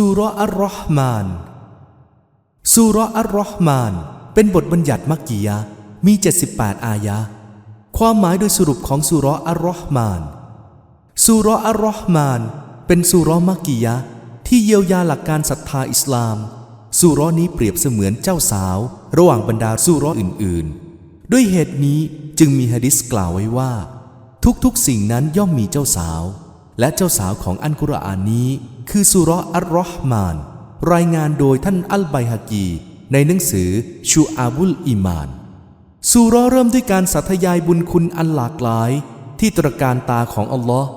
สุรอัลรอฮ์มานสุรอัลรอฮ์มาน เป็นบทบัญญัติมักกียะมี 78 อายะ ความหมายโดยสรุปของสุรอัลรอฮ์มานสุรอัลรอฮ์มาน เป็นสุรมักกียะที่เยียวยาหลักการศรัทธาอิสลามสุรนี้เปรียบเสมือนเจ้าสาว ระหว่างบรรดาสุรอื่นๆ ด้วยเหตุนี้จึงมีฮะดิษกล่าวไว้ว่า ทุกๆสิ่งนั้นย่อมมีเจ้าสาว และเจ้าสาวของอันกุรอานนี้ คือสุรอัลรอฮ์มาน รายงานโดยท่านอัลไบฮากี ในหนังสือชูอาบุลอิมานสุรอเริ่มด้วยการสัทยายบุญคุณอันหลากหลาย ที่ตระการตาของอัลลอฮ์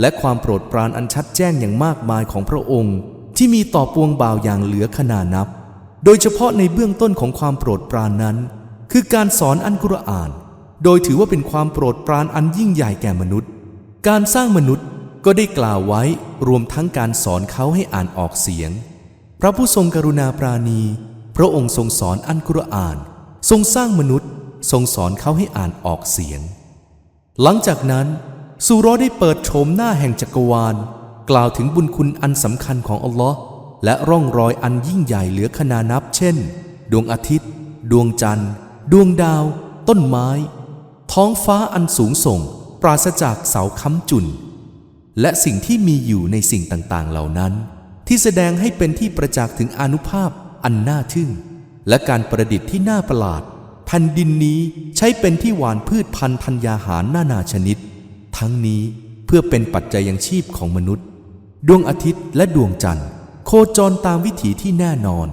และความโปรดปรานอันชัดแจ้งอย่างมากมายของพระองค์ ที่มีต่อปวงบ่าวอย่างเหลือขนานับ โดยเฉพาะในเบื้องต้นของความโปรดปรานนั้น คือการสอนอันกุรอาน โดยถือว่าเป็นความโปรดปรานอันยิ่งใหญ่แก่มนุษย์ การสร้างมนุษย์ ก็ได้กล่าวไว้รวมทั้งการสอนเขาให้อ่านออกเสียง พระผู้ทรงกรุณาปราณี พระองค์ทรงสอนอันกุรอาน ทรงสร้างมนุษย์ ทรงสอนเขาให้อ่านออกเสียง หลังจากนั้นสุรอได้เปิดโฉมหน้าแห่งจักรวาล กล่าวถึงบุญคุณอันสำคัญของอัลลอฮ์และร่องรอยอันยิ่งใหญ่เหลือขนานับ เช่น ดวงอาทิตย์ ดวงจันทร์ ดวงดาว ต้นไม้ ท้องฟ้าอันสูงส่ง ปราศจากเสาค้ำจุน และสิ่งที่มีอยู่ในสิ่งต่างๆ เหล่านั้น ที่แสดงให้เป็นที่ประจักษ์ถึงอนุภาพอันน่าทึ่ง และการประดิษฐ์ที่น่าประหลาด แผ่นดินนี้ใช้เป็นที่หวานพืชพันธุ์ธัญญาหารนานาชนิด ทั้งนี้เพื่อเป็นปัจจัยยังชีพของมนุษย์ ดวงอาทิตย์และดวงจันทร์ โคจรตามวิถีที่แน่นอน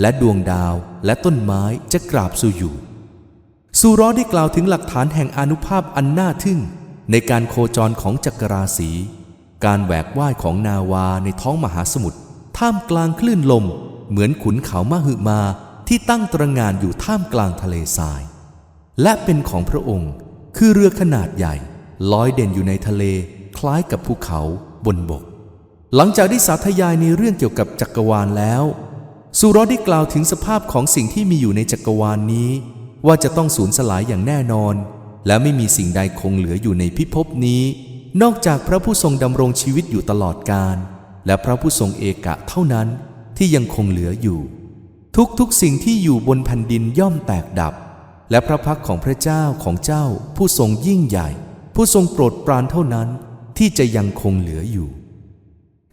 และดวงดาวและต้นไม้จะกราบสู่อยู่สุเรอได้กล่าวถึงหลักฐานแห่งอนุภาพอันน่าทึ่ง ในการโคจรของจักรราศี การแหวกว่ายของนาวาในท้องมหาสมุทรท่ามกลางคลื่นลม เหมือนขุนเขามหึมาที่ตั้งตระงานอยู่ท่ามกลางทะเลทราย และเป็นของพระองค์ คือเรือขนาดใหญ่ลอยเด่นอยู่ในทะเลคล้ายกับภูเขาบนบก หลังจากได้สาธยายในเรื่องเกี่ยวกับจักรวาลแล้ว สุรอได้กล่าวถึงสภาพของสิ่งที่มีอยู่ในจักรวาลนี้ ว่าจะต้องสูญสลายอย่างแน่นอน และไม่มีสิ่งใดคงเหลืออยู่ในพิภพนี้ นอกจากพระผู้ทรงดำรงชีวิตอยู่ตลอดกาลและพระผู้ทรงเอกะเท่านั้นที่ยังคงเหลืออยู่ ทุกๆสิ่งที่อยู่บนแผ่นดินย่อมแตกดับ และพระพักของพระเจ้าของเจ้าผู้ทรงยิ่งใหญ่ ผู้ทรงโปรดปรานเท่านั้นที่จะยังคงเหลืออยู่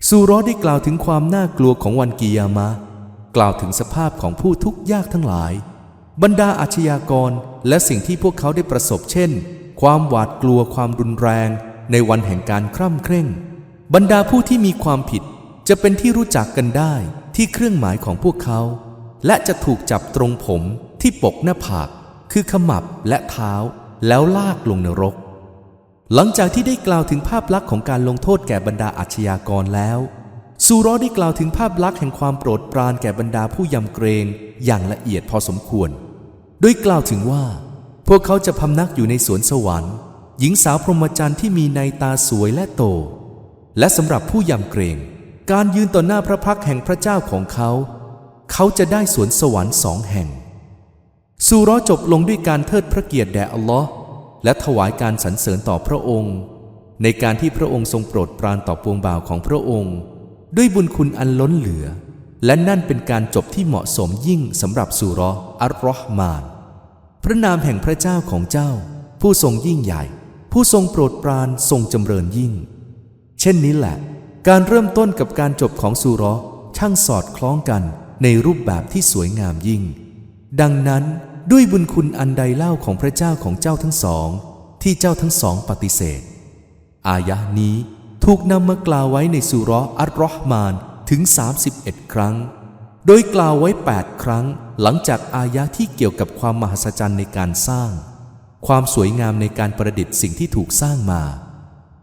สุเรอได้กล่าวถึงความน่ากลัวของวันกิยามะ กล่าวถึงสภาพของผู้ทุกข์ยากทั้งหลาย บรรดาอาชญากรและสิ่งที่พวกเขาได้ประสบเช่น ความหวาดกลัวความรุนแรง ในวันแห่งการคร่ำเคร่ง บรรดาผู้ที่มีความผิดจะเป็นที่รู้จักกันได้ที่เครื่องหมายของพวกเขา และจะถูกจับตรงผมที่ปกหน้าผาก คือขมับและเท้า แล้วลากลงนรก หลังจากที่ได้กล่าวถึงภาพลักษณ์ของการลงโทษแก่บรรดาอาชญากรแล้วซูรอได้กล่าวถึงภาพลักษณ์แห่งความโปรดปรานแก่บรรดาผู้ยำเกรงอย่างละเอียดพอสมควร โดยกล่าวถึงว่า พวกเขาจะพำนักอยู่ในสวนสวรรค์ หญิงสาวพรหมจรรย์ที่มีในตาสวยและโต และสำหรับผู้ยำเกรง การยืนต่อหน้าพระพักแห่งพระเจ้าของเขา เขาจะได้สวนสวรรค์สองแห่งซูเรอจบลงด้วยการเทิดพระเกียรติแด่อัลลอฮ์และถวายการสรรเสริญต่อพระองค์ ในการที่พระองค์ทรงโปรดปรานต่อปวงบ่าวของพระองค์ ด้วยบุญคุณอันล้นเหลือ และนั่นเป็นการจบที่เหมาะสมยิ่งสำหรับสุรออัลรอฮ์มาน พระนามแห่งพระเจ้าของเจ้า ผู้ทรงยิ่งใหญ่ ผู้ทรงโปรดปรานทรงจำเริญยิ่ง เช่นนี้แหละ การเริ่มต้นกับการจบของสุรอช่างสอดคล้องกันในรูปแบบที่สวยงามยิ่ง ดังนั้นด้วยบุญคุณอันใดเล่าของพระเจ้าของเจ้าทั้งสอง ที่เจ้าทั้งสองปฏิเสธ อายะนี้ถูกนำมากล่าวไว้ในสุรออัลรอฮ์มานถึง 31 ครั้ง โดยกล่าวไว้ 8 ครั้งหลังจากอายะที่เกี่ยวกับความมหัศจรรย์ในการสร้าง ความสวยงามในการประดิษฐ์สิ่งที่ถูกสร้างมา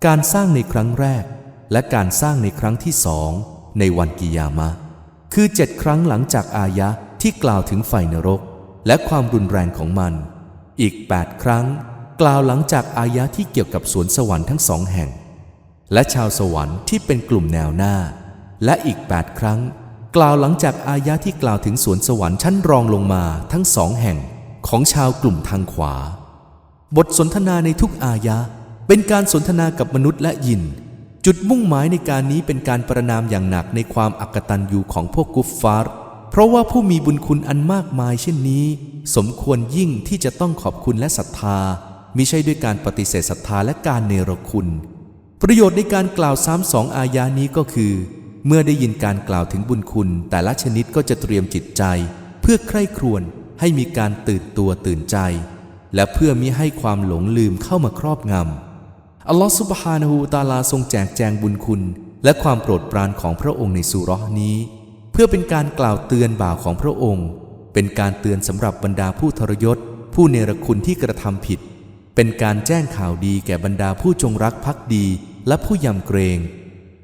การสร้างในครั้งแรก และการสร้างในครั้งที่สองในวันกิยามะ คือเจ็ดครั้งหลังจากอายะที่กล่าวถึงไฟนรก และความรุนแรงของมัน อีก 8 ครั้ง กล่าวหลังจากอายะที่เกี่ยวกับสวนสวรรค์ทั้งสองแห่ง และชาวสวรรค์ที่เป็นกลุ่มแนวหน้า และอีก 8 ครั้ง กล่าวหลังจากอายะที่กล่าวถึงสวนสวรรค์ชั้นรองลงมาทั้งสองแห่งของชาวกลุ่มทางขวา บทสนทนาในทุกอายะ เป็นการสนทนากับมนุษย์และยิน จุดมุ่งหมายในการนี้เป็นการประนามอย่างหนักในความอักตันยูของพวกกุฟฟาร์เพราะว่าผู้มีบุญคุณอันมากมายเช่นนี้ สมควรยิ่งที่จะต้องขอบคุณและศรัทธามิใช่ด้วยการปฏิเสธศรัทธาและการเนรคุณ ประโยชน์ในการกล่าวซ้ำสองอายานี้ก็คือ เมื่อได้ยินการกล่าวถึงบุญคุณ แต่ละชนิดก็จะเตรียมจิตใจ เพื่อใคร่ครวญให้มีการตื่นตัวตื่นใจ และเพื่อมิให้ความหลงลืมเข้ามาครอบงำ อัลลอฮฺซุบฮานะฮูตาลาทรงแจกแจงบุญคุณ และความโปรดปรานของพระองค์ในสุรนี้ เพื่อเป็นการกล่าวเตือนบ่าวของพระองค์ เป็นการเตือนสำหรับบรรดาผู้ทรยศ ผู้เนรคุณที่กระทำผิด เป็นการแจ้งข่าวดีแก่บรรดาผู้จงรักภักดีและผู้ยำเกรง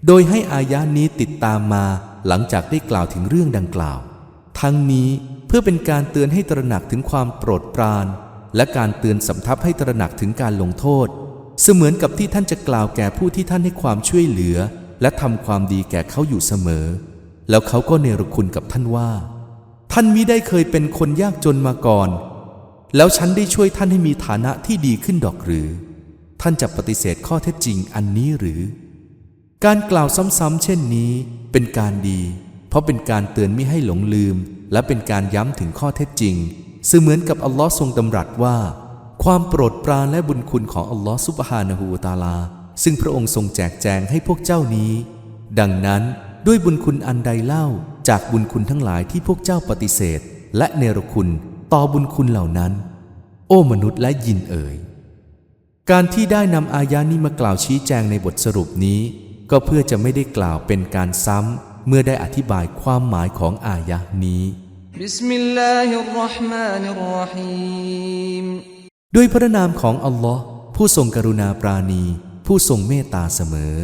โดยให้อายะนี้ติดตามมาหลังจากได้กล่าวถึงเรื่องดังกล่าว ทั้งนี้เพื่อเป็นการเตือนให้ตระหนักถึงความโปรดปราน และการเตือนสำทับให้ตระหนักถึงการลงโทษ เสมือนกับที่ท่านจะกล่าวแก่ผู้ที่ท่านให้ความช่วยเหลือ และทำความดีแก่เขาอยู่เสมอ แล้วเขาก็เนรคุณกับท่านว่า ท่านมิได้เคยเป็นคนยากจนมาก่อน แล้วฉันได้ช่วยท่านให้มีฐานะที่ดีขึ้นดอกหรือ ท่านจะปฏิเสธข้อเท็จจริงอันนี้หรือ การกล่าวซ้ำๆเช่นนี้เป็นการดี เพราะเป็นการเตือนม่ให้หลงลืม และเป็นการย้ำถึงข้อเท็จจริง เหมือนกับอัลลอฮ์ทรงดำรัสว่า ความโปรดปรานและบุญคุณของอัลลอฮ์ซุบฮานะฮูตาลา ซึ่งพระองค์ทรงแจกแจงให้พวกเจ้านี้ ดังนั้นด้วยบุญคุณอันใดเล่าจากบุญคุณทั้งหลายที่พวกเจ้าปฏิเสธ และเนรคุณต่อบุญคุณเหล่านั้น โอ้มนุษย์และยินเอ๋ยการที่ได้นำอายานี้มากล่าวชี้แจงในบทสรุปนี้ ก็เพื่อจะไม่ได้กล่าวเป็นการซ้ำเมื่อได้อธิบายความหมายของอายะนี้ بسم الله الرحمن الرحيم ด้วยพระนามของอัลลอฮ์ผู้ทรงกรุณาปราณี ผู้ทรงเมตตาเสมอ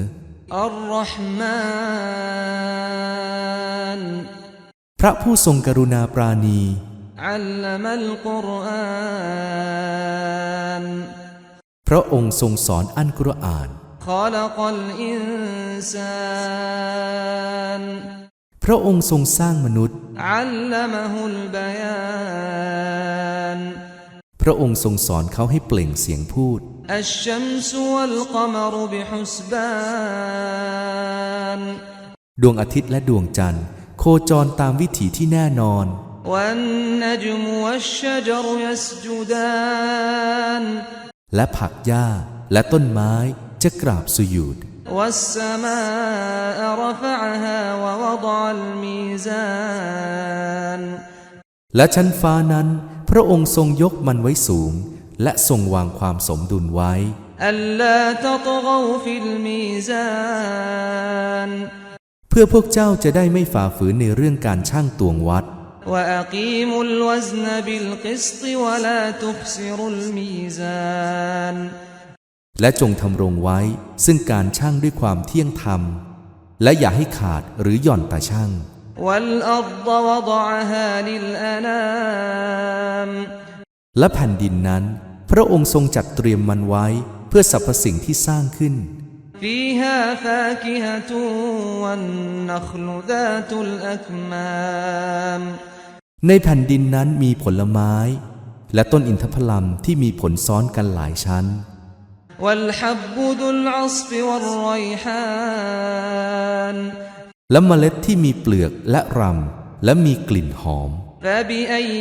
الرحمن พระผู้ทรงกรุณาปราณี علم القرآن พระองค์ทรงสอนอันกุรอาน خلق الإنسان พระองค์ทรงสร้างมนุษย์ พระองค์ทรงสอนเขาให้เปล่งเสียงพูด ดวงอาทิตย์และดวงจันทร์ โคจรตามวิถีที่แน่นอน และผักหญ้าและต้นไม้จะกราบสุยุด والسماء رفعها ووضع الميزان และชั้นฟ้านั้น พระองค์ทรงยกมันไว้สูง และทรงวางความสมดุลไว้ ألا تطغوا في الميزان เพื่อพวกเจ้าจะได้ไม่ฝ่าฝืนในเรื่องการช่างตวงวัด وأقيموا الوزن بالقسط ولا تخسروا الميزان และจงทำรงไว้ ซึ่งการช่างด้วยความเที่ยงธรรม และอย่าให้ขาดหรือหย่อนตาช่าง والأرض وضعها للأنام และแผ่นดินนั้น พระองค์ทรงจัดเตรียมมันไว้ เพื่อสรรพสิ่งที่สร้างขึ้น فيها فاكهة والنخل ذات الأكمام ในแผ่นดินนั้นมีผลไม้ และต้นอินทผลัมที่มีผลซ้อนกันหลายชั้น والحب ذو العصف والريحان และเมล็ดที่มีเปลือกและรำและมีกลิ่นหอม فبأي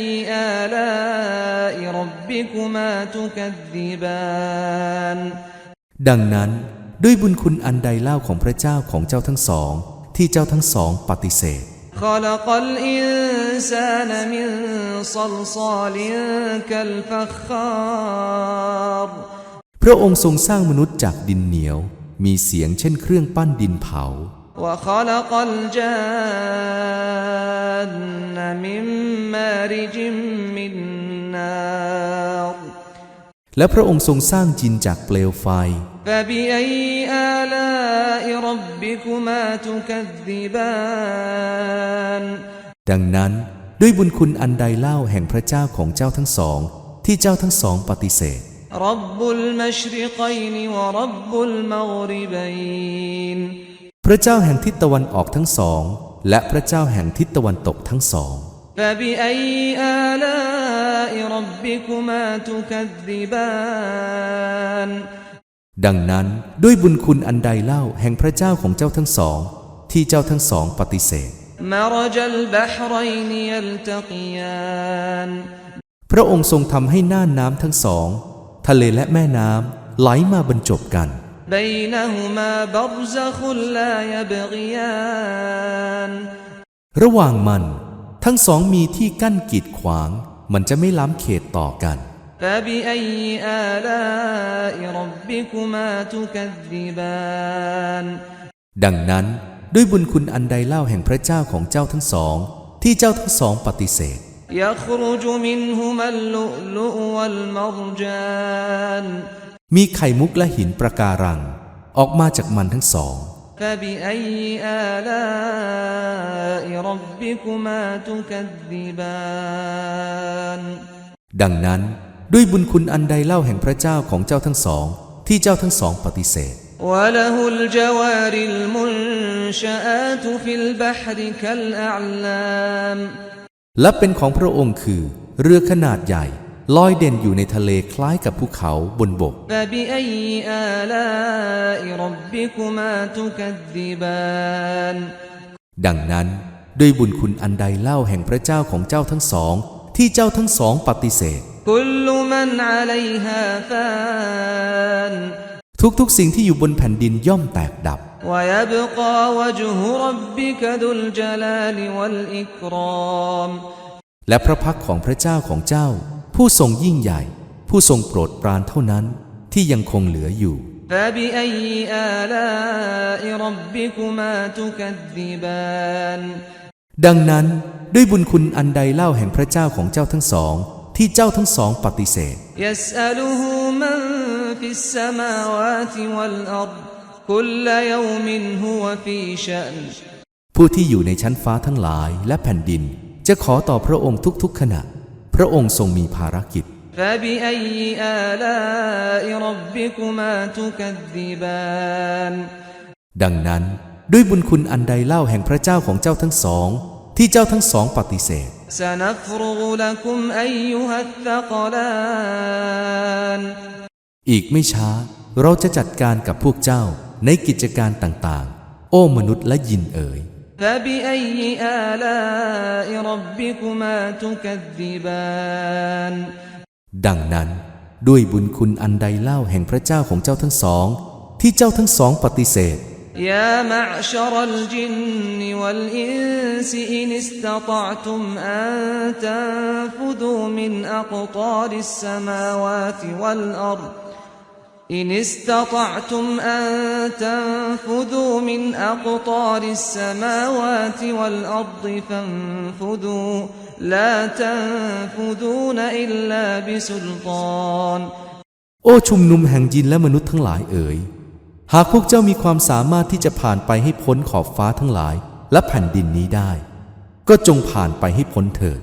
آلاء ربكما تكذبان ดังนั้นด้วยบุญคุณอันใดเล่าของพระเจ้าของเจ้าทั้งสอง ที่เจ้าทั้งสองปฏิเสธ خلق الإنسان من صلصال كالفخار พระองค์ทรงสร้างมนุษย์จากดินเหนียว มีเสียงเช่นเครื่องปั้นดินเผา وخلق الجان من مارج من نار และพระองค์ทรงสร้างจินจากเปลวไฟ فبأي آلاء ربكما تكذبان ดังนั้นด้วยบุญคุณอันใดเล่าแห่งพระเจ้าของเจ้าทั้งสอง ที่เจ้าทั้งสองปฏิเสธ رب المشرقين ورب المغربين พระเจ้าแห่งทิศตะวันออกทั้งสอง และพระเจ้าแห่งทิศตะวันตกทั้งสอง فبأي آلاء ربكما تكذبان ดังนั้นด้วยบุญคุณอันใดเล่าแห่งพระเจ้าของเจ้าทั้งสอง ที่เจ้าทั้งสองปฏิเสธ مرج البحرين يلتقيان พระองค์ทรงทำให้น่านน้ำทั้งสอง ทะเลและแม่น้ำไหลมาบรรจบกัน بينهما برزخ لا يبغيان ระหว่างมัน ทั้งสองมีที่กั้นกีดขวาง มันจะไม่ล้ำเขตต่อกัน فبأي آلاء ربكما تكذبان ดังนั้นด้วยบุญคุณอันใดเล่าแห่งพระเจ้าของเจ้าทั้งสอง ที่เจ้าทั้งสองปฏิเสธ يخرج منهما اللؤلؤ والمرجان มีไข่มุกและหินประการัง ออกมาจากมันทั้งสอง فبأي آلاء ربكما تكذبان ดังนั้นด้วยบุญคุณอันใดเล่าแห่งพระเจ้าของเจ้าทั้งสอง ที่เจ้าทั้งสองปฏิเสธ وله الجوار المنشآت في البحر كالأعلام และเป็นของพระองค์คือ เรือขนาดใหญ่ ลอยเด่นอยู่ในทะเลคล้ายกับภูเขาบนบก ดังนั้น ด้วยบุญคุณอันใดเล่าแห่งพระเจ้าของเจ้าทั้งสอง ที่เจ้าทั้งสองปฏิเสธทุกๆสิ่งที่อยู่บนแผ่นดินย่อมแตกดับ ويبقى وجه ربك ذو الجلال والإكرام และพระพักตร์ของพระเจ้าของเจ้า ผู้ทรงยิ่งใหญ่ ผู้ทรงโปรดปรานเท่านั้นที่ยังคงเหลืออยู่ فبأي آلاء ربكما تكذبان ดังนั้นด้วยบุญคุณอันใดเล่าแห่งพระเจ้าของเจ้าทั้งสอง ที่เจ้าทั้งสองปฏิเสธ يسأله من في السماوات والأرض ผู้ที่อยู่ในชั้นฟ้าทั้งหลายและแผ่นดิน จะขอต่อพระองค์ทุกๆขณะ พระองค์ทรงมีภารกิจ ดังนั้นด้วยบุญคุณอันใดเล่าแห่งพระเจ้าของเจ้าทั้งสอง ที่เจ้าทั้งสองปฏิเสธ อีกไม่ช้า เราจะจัดการกับพวกเจ้า ในกิจการต่างๆ โอ้มนุษย์และยินเอ๋ย فبأي آلاء ربكما تكذبان ดังนั้นด้วยบุญคุณอันใดเล่าแห่งพระเจ้าของเจ้าทั้งสอง ที่เจ้าทั้งสองปฏิเสธ يا معشر الجن والإنس إن استطعتم أن تنفذوا من أقطار السماوات والأرض إن استطعتم أن تنفذوا من أقطار السماوات والأرض فانفذوا لا تنفذون إلا بسلطان โอ้ชุมนุมแห่งยินและมนุษย์ทั้งหลายเอ๋ย หากพวกเจ้ามีความสามารถที่จะผ่านไปให้พ้นขอบฟ้าทั้งหลาย และแผ่นดินนี้ได้ ก็จงผ่านไปให้พ้นเถิด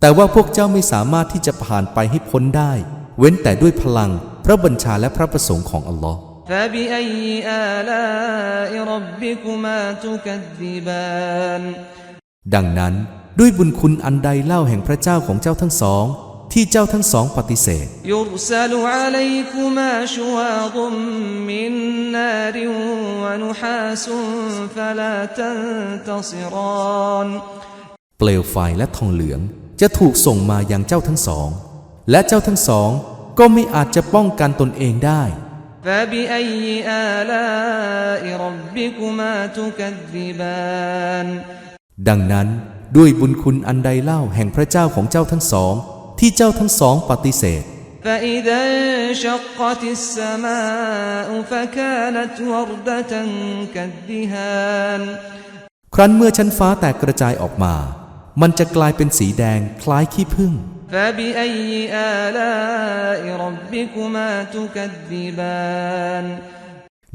แต่ว่าพวกเจ้าไม่สามารถที่จะผ่านไปให้พ้นได้ เว้นแต่ด้วยพลัง พ พระบัญชาและพระประสงค์ของอัลลอฮ์ดังนั้นด้วยบุญคุณอันใดเล่าแห่งพระเจ้าของเจ้าทั้งสอง ที่เจ้าทั้งสองปฏิเสธเปลวไฟและทองเหลืองจะถูกส่งมายังเจ้าทั้งสอง และเจ้าทั้งสอง ก็ไม่อาจจะป้องกันตนเองได้ فبأي آلاء ربكما تكذبان ดังนั้นด้วยบุญคุณอันใดเล่าแห่งพระเจ้าของเจ้าทั้งสอง ที่เจ้าทั้งสองปฏิเสธ فإذا انشقت السماء فكانت وردة كالدهان ครั้นเมื่อชั้นฟ้าแตกกระจายออกมา มันจะกลายเป็นสีแดงคล้ายขี้ผึ้ง فبأي آلاء ربكما تكذبان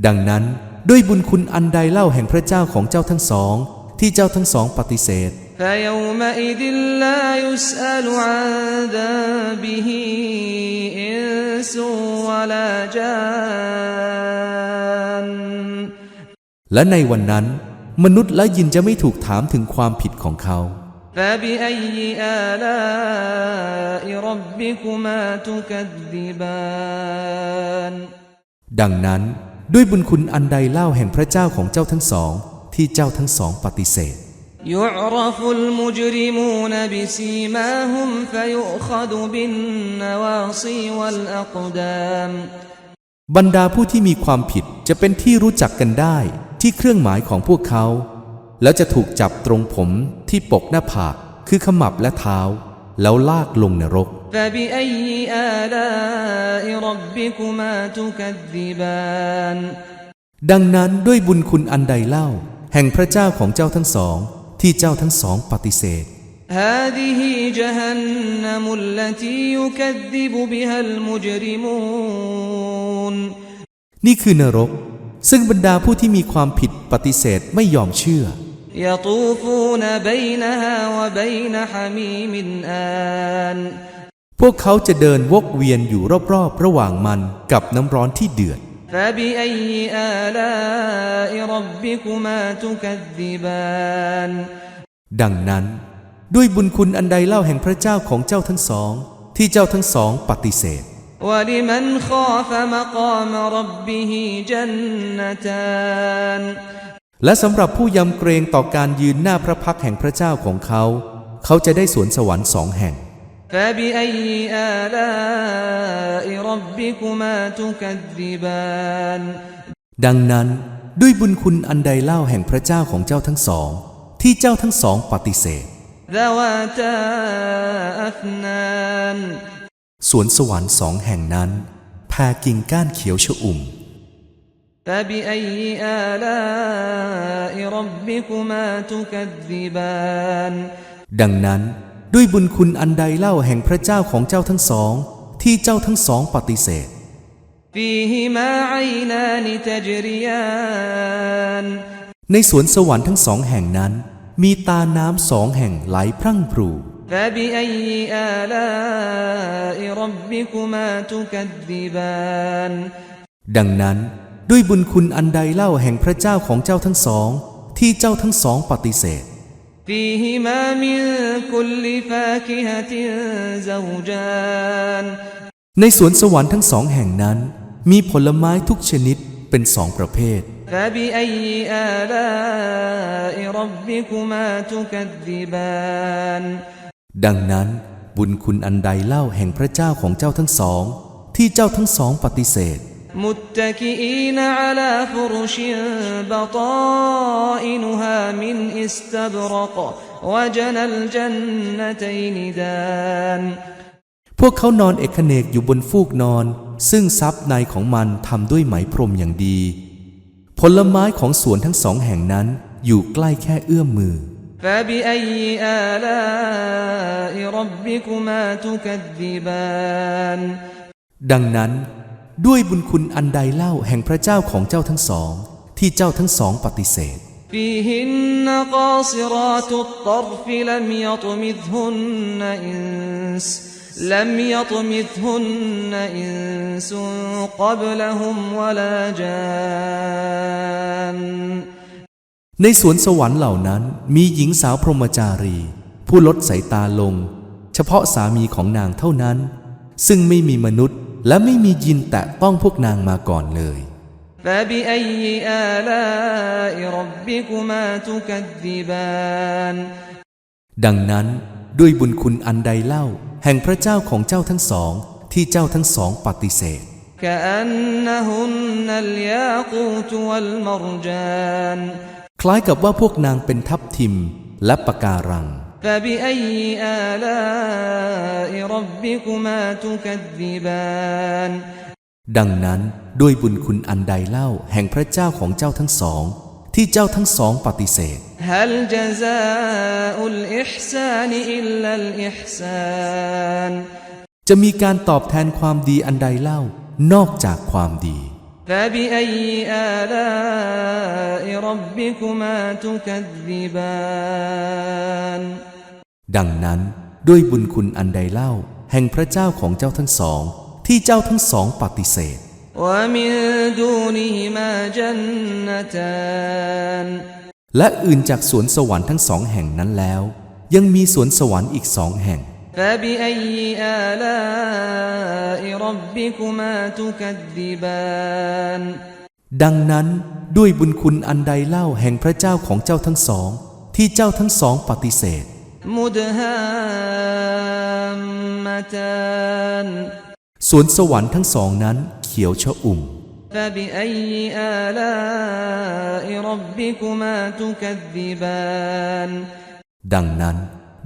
ดังนั้นด้วยบุญคุณอันใดเล่าแห่งพระเจ้าของเจ้าทั้งสอง ที่เจ้าทั้งสองปฏิเสธ فيومئذ لا يسأل عن ذنبه إنس ولا جان และในวันนั้น มนุษย์และยินจะไม่ถูกถามถึงความผิดของเขา فبأي آلاء ربكما تكذبان ดังนั้นด้วยบุญคุณอันใดเล่าแห่งพระเจ้าของเจ้าทั้งสอง ที่เจ้าทั้งสองปฏิเสธ يعرف المجرمون بسيماهم فيؤخذ بالنواصي والأقدام บรรดาผู้ที่มีความผิดจะเป็นที่รู้จักกันได้ที่เครื่องหมายของพวกเขา แล้วจะถูกจับตรงผมที่ปกหน้าผาก คือขมับและเท้า แล้วลากลงนรก فبأي آلاء ربكما تكذبان ดังนั้นด้วยบุญคุณอันใดเล่า แห่งพระเจ้าของเจ้าทั้งสอง ที่เจ้าทั้งสองปฏิเสธ هذه جهنم التي يكذب بها المجرمون นี่คือนรก ซึ่งบรรดาผู้ที่มีความผิดปฏิเสธไม่ยอมเชื่อ يطوفون بينها وبين حميم آن พวกเขาจะเดินวกเวียนอยู่รอบๆ ระหว่างมันกับน้ำร้อนที่เดือด فبأي آلاء ربكما تكذبان ดังนั้น ด้วยบุญคุณอันใดเล่าแห่งพระเจ้าของเจ้าทั้งสอง ที่เจ้าทั้งสองปฏิเสธ ولمن خاف مقام ربه جنتان และสำหรับผู้ยำเกรงต่อการยืนหน้าพระพักแห่งพระเจ้าของเขา เขาจะได้สวนสวรรค์สองแห่ง ดังนั้นด้วยบุญคุณอันใดเล่าแห่งพระเจ้าของเจ้าทั้งสอง ที่เจ้าทั้งสองปฏิเสธสวนสวรรค์สองแห่งนั้นแพกิ่งก้านเขียวชอุ่ม فبأي آلاء ربكما تكذبان ดังนั้นด้วยบุญคุณอันใดเล่าแห่งพระเจ้าของเจ้าทั้งสอง ที่เจ้าทั้งสองปฏิเสธ فيهما عينان تجريان ในสวนสวรรค์ทั้งสองแห่งนั้น มีตาน้ำสองแห่งไหลพรั่งพรู فبأي آلاء ربكما تكذبان ดังนั้น ด้วยบุญคุณอันใดเล่าแห่งพระเจ้าของเจ้าทั้งสอง ที่เจ้าทั้งสองปฏิเสธ ในสวนสวรรค์ทั้งสองแห่งนั้น มีผลไม้ทุกชนิดเป็นสองประเภท ดังนั้นบุญคุณอันใดเล่าแห่งพระเจ้าของเจ้าทั้งสอง ที่เจ้าทั้งสองปฏิเสธ متكئين على فرش بطائنها من استبرق وجنى الجنتين دان พวกเขานอนเอกเนกอยู่บนฟูกนอน ซึ่งซับในของมันทำด้วยไหมพรมอย่างดี ผลไม้ของสวนทั้งสองแห่งนั้นอยู่ใกล้แค่เอื้อมมือ فبأي آلاء ربكما تكذبان ดังนั้น ด้วยบุญคุณอันใดเล่าแห่งพระเจ้าของเจ้าทั้งสอง ที่เจ้าทั้งสองปฏิเสธ فيهن قاصرات الطرف لم يطمثهن إنس لم يطمثهن إنس قبلهم ولا جان ในสวนสวรรค์เหล่านั้นมีหญิงสาวพรหมจารี ผู้ลดสายตาลง เฉพาะสามีของนางเท่านั้น ซึ่งไม่มีมนุษย์ และไม่มียินแตะต้องพวกนางมาก่อนเลย ดังนั้นด้วยบุญคุณอันใดเล่า แห่งพระเจ้าของเจ้าทั้งสอง ที่เจ้าทั้งสองปฏิเสธ คล้ายกับว่าพวกนางเป็นทับทิมและปะการัง فبأي آلاء ربكما تكذبان ดังนั้นด้วยบุญคุณอันใดเล่า แห่งพระเจ้าของเจ้าทั้งสอง ที่เจ้าทั้งสองปฏิเสธ هل جزاء الإحسان إلا الإحسان จะมีการตอบแทนความดีอันใดเล่า นอกจากความดี فبأي آلاء ربكما تكذبان ดังนั้นด้วยบุญคุณอันใดเล่า แห่งพระเจ้าของเจ้าทั้งสอง ที่เจ้าทั้งสองปฏิเสธ และอื่นจากสวนสวรรค์ทั้งสองแห่งนั้นแล้ว ยังมีสวนสวรรค์อีกสองแห่ง ดังนั้นด้วยบุญคุณอันใดเล่าแห่งพระเจ้าของเจ้าทั้งสอง ที่เจ้าทั้งสองปฏิเสธ สวนสวรรค์ทั้งสองนั้นเขียวชะอุ่ม ดังนั้น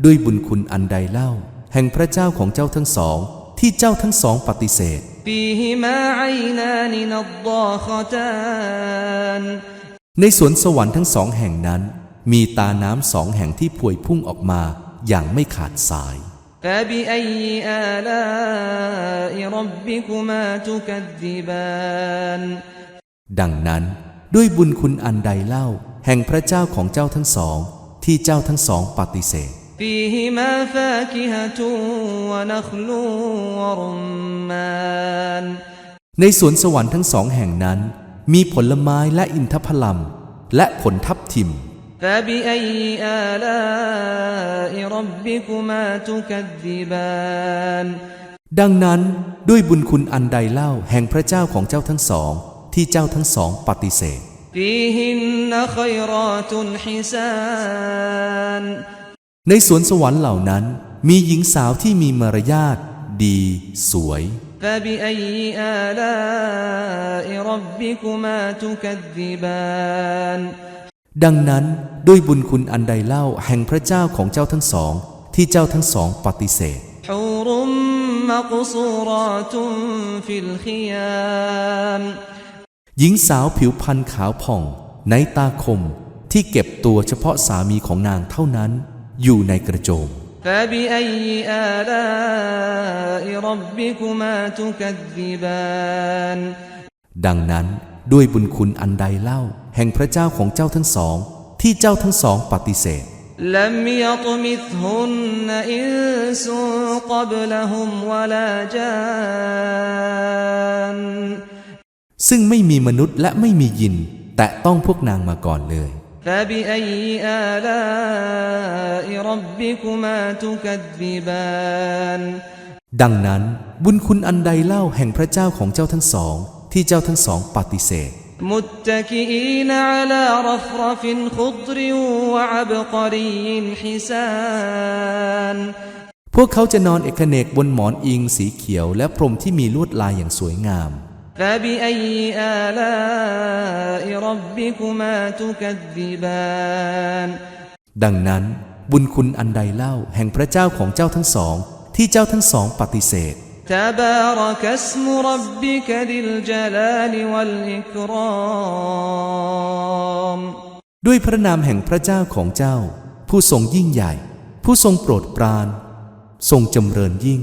ด้วยบุญคุณอันใดเล่า แห่งพระเจ้าของเจ้าทั้งสอง ที่เจ้าทั้งสองปฏิเสธ ในสวนสวรรค์ทั้งสองแห่งนั้น มีตาน้ำสองแห่งที่พวยพุ่งออกมาอย่างไม่ขาดสาย فبأي آلاء ربكما تكذبان ดังนั้นด้วยบุญคุณอันใดเล่า แห่งพระเจ้าของเจ้าทั้งสอง ที่เจ้าทั้งสองปฏิเสธ فيهما فاكهة ونخل ورمان ในสวนสวรรค์ทั้งสองแห่งนั้น มีผลไม้และอินทผลัมและผลทับทิม فبأي آلاء ربكما تكذبان ดังนั้นด้วยบุญคุณอันใดเล่า แห่งพระเจ้าของเจ้าทั้งสอง ที่เจ้าทั้งสองปฏิเสธ فيهن خيرات حسان ในสวนสวรรค์เหล่านั้น มีหญิงสาวที่มีมารยาทดี สวย فبأي آلاء ربكما تكذبان ดังนั้นด้วยบุญคุณอันใดเล่าแห่งพระเจ้าของเจ้าทั้งสอง ที่เจ้าทั้งสองปฏิเสธหญิงสาวผิวพรรณขาวผ่อง ในตาคมที่เก็บตัวเฉพาะสามีของนางเท่านั้น อยู่ในกระโจมดังนั้น ด้วยบุญคุณอันใดเล่า แห่งพระเจ้าของเจ้าทั้งสอง ที่เจ้าทั้งสองปฏิเสธ لم يطمثهن إنس قبلهم ولا جان ซึ่งไม่มีมนุษย์และไม่มียิน แต่ต้องพวกนางมาก่อนเลย فبأي آلاء ربكما تكذبان ดังนั้นบุญคุณอันใดเล่าแห่งพระเจ้าของเจ้าทั้งสอง ที่เจ้าทั้งสองปฏิเสธ متكئين على رفرف خضر وعبقري حسان พวกเขาจะนอนเอกเนกบนหมอนอิงสีเขียว และพรมที่มีลวดลายอย่างสวยงาม فبأي آلاء ربكما تكذبان ดังนั้นบุญคุณอันใดเล่า แห่งพระเจ้าของเจ้าทั้งสอง ที่เจ้าทั้งสองปฏิเสธ تبارك اسم ربك ذي الجلال والإكرام ด้วยพระนามแห่งพระเจ้าของเจ้า ผู้ทรงยิ่งใหญ่ ผู้ทรงโปรดปราน ทรงจำเริญยิ่ง